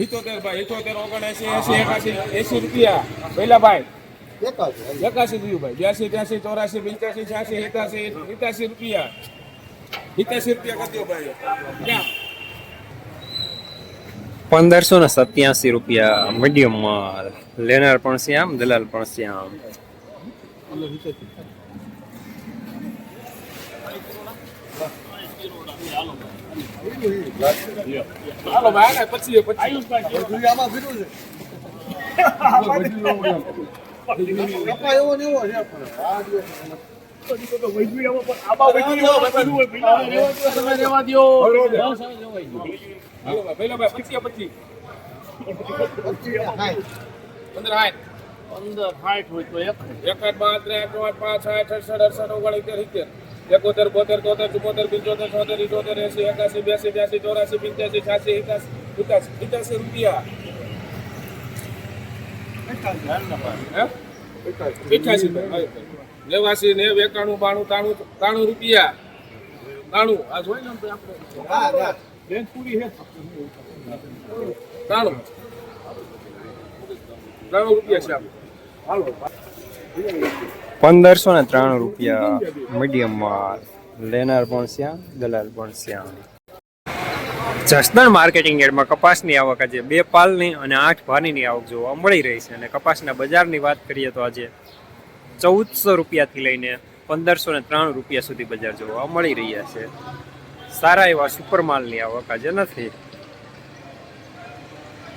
સિત્તોતેર ભાઈ ઇઠોતેર ઓગણએસી એસી એકાસી એસી રૂપિયા. પહેલા ભાઈ એકાસી થયું ભાઈ. બ્યાસી ત્યાસી ચોરાસી પંચ્યાસી છ્યાસી એકાસી એકાસી રૂપિયા. એકાસી રૂપિયા કરી દો ભાઈ. પંદરસો ને સત્યાસી રૂપિયા મીડિયમ લેનાર પણ શ્યામ દલાલ પણ શ્યામ હાલો ભાઈ આગળ પછી પછી પંદર હાઠ પંદર સાઠ હોય તો એક આઠ પાંચ ત્રણ આઠ નવ આઠ પાંચ સાઠ અડસઠ અડસઠ ઓગણસિત્તેર સિત્તેર. એકોતેર બોતેર તોતેર ચુમ્મોતેર પંચોતેર છોતેર ઇઠોતેર એસી એકાસી બ્યાસી બ્યાસી ચોરાસી પંચ્યાસી છ્યાસી એકાસી એકાસી એકાસી રૂપિયા. હે? ભાઈ. નેવાસી નેવ એકાણું બાણું તાણું ત્રાણું રૂપિયા. ત્રાણું આ જોઈ ને આપણે. પૂરી ત્રાણું. રૂપિયા છે આપણે. હાલો પંદરસો ને ત્રાણું રૂપિયા મીડિયમ માલ લેનાર પણ શ્યામ દલાલ પણ શ્યામ જસદણ માર્કેટિંગ યાર્ડમાં કપાસની આવક આજે બે પાલની અને આઠ ભારીની આવક જોવા મળી રહી છે અને કપાસના બજારની વાત કરીએ તો આજે ચૌદસો રૂપિયાથી લઈને પંદરસો ને ત્રાણું રૂપિયા સુધી બજાર જોવા મળી રહ્યા છે. સારા એવા સુપર માલની આવક આજે નથી.